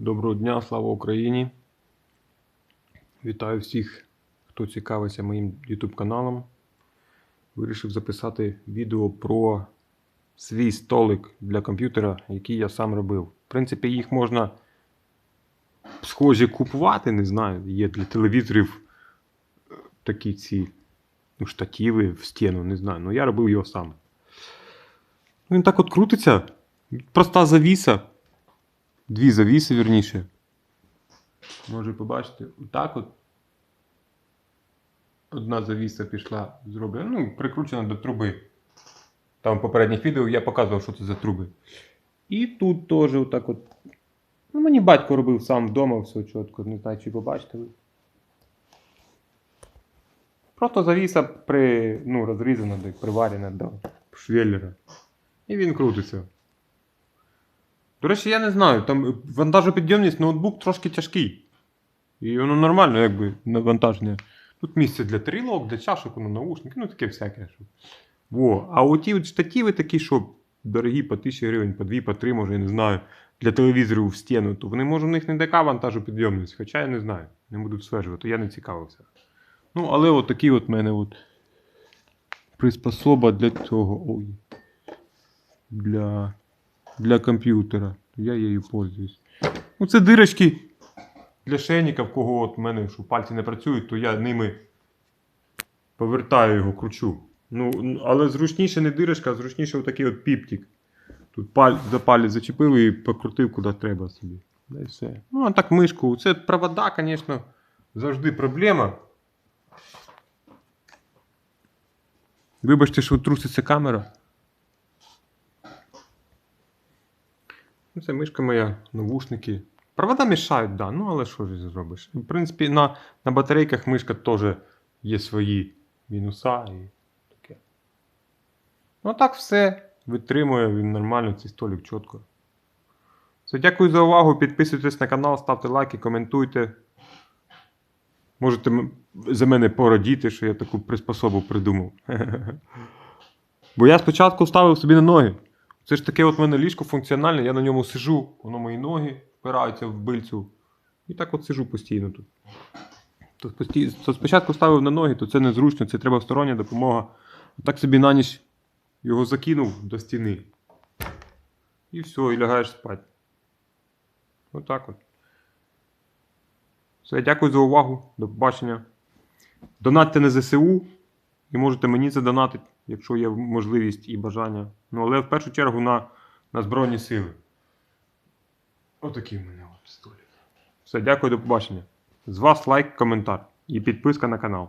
Доброго дня, слава Україні! Вітаю всіх, хто цікавиться моїм YouTube каналом. Вирішив записати відео про свій столик для комп'ютера, який я сам робив. В принципі, їх можна схожі купувати, не знаю. Є для телевізорів е, такі ці ну, штативи в стіну, не знаю. Ну я робив його сам. Він так от крутиться. Проста завіса. Дві завіси, вірніше. Може побачити, отак от. Одна завіса пішла зроблена, ну, прикручена до труби. Там в попередніх відео я показував, що це за труби. І тут теж отак от. Ну, мені батько робив сам вдома все чітко, не знаю, чи побачите ви. Просто завіса при, ну, розрізана, приварена до швеллера. І він крутиться. До речі, я не знаю, там вантажопідйомність ноутбук трошки тяжкий. І воно нормально, якби навантаження. Тут місце для тарілок, для чашок, ну, наушники, ну таке всяке. Во. А оті от штативи такі, що дорогі по 1000 гривень, по 2, по 3, може, я не знаю, для телевізорів в стіну, то вони, може, у них не така вантажопідйомність, хоча я не знаю. Не буду стверджувати, я не цікавився. Ну, але от такі от мене от приспособа для цього. Ой. Для для комп'ютера. Я її пользуюсь. Ну, це дирочки для шейника, в кого от в мене що пальці не працюють, то я ними повертаю його, кручу. Ну, але зручніше не дирочка, а зручніше отакий от піптик. Тут паль, за палець зачепив і покрутив куди треба собі. Да і все. Ну, а так мишку. Це провода, звісно, завжди проблема. Вибачте, що труситься камера. Це мишка моя, навушники. Провода мішають, да, ну але що ж зробиш? В принципі, на, на батарейках мишка теж є свої мінуса і таке. Ну, так все. Витримує він нормально, цей столик чітко. Все, дякую за увагу. Підписуйтесь на канал, ставте лайки, коментуйте. Можете за мене порадіти, що я таку приспособу придумав. Бо я спочатку ставив собі на ноги. Це ж таке от мене ліжко функціональне, я на ньому сижу, воно мої ноги впираються в бильцю. І так от сижу постійно тут. То, пості- то спочатку ставив на ноги, то це незручно, це треба стороння допомога. Так собі на ніч його закинув до стіни. І все, і лягаєш спати. Отак от. Все, дякую за увагу. До побачення. Донатьте на ЗСУ і можете мені задонатити, якщо є можливість і бажання. Ну, але в першу чергу на, на Збройні Сили. Отакий в мене от. Все, дякую, до побачення. З вас лайк, коментар і підписка на канал.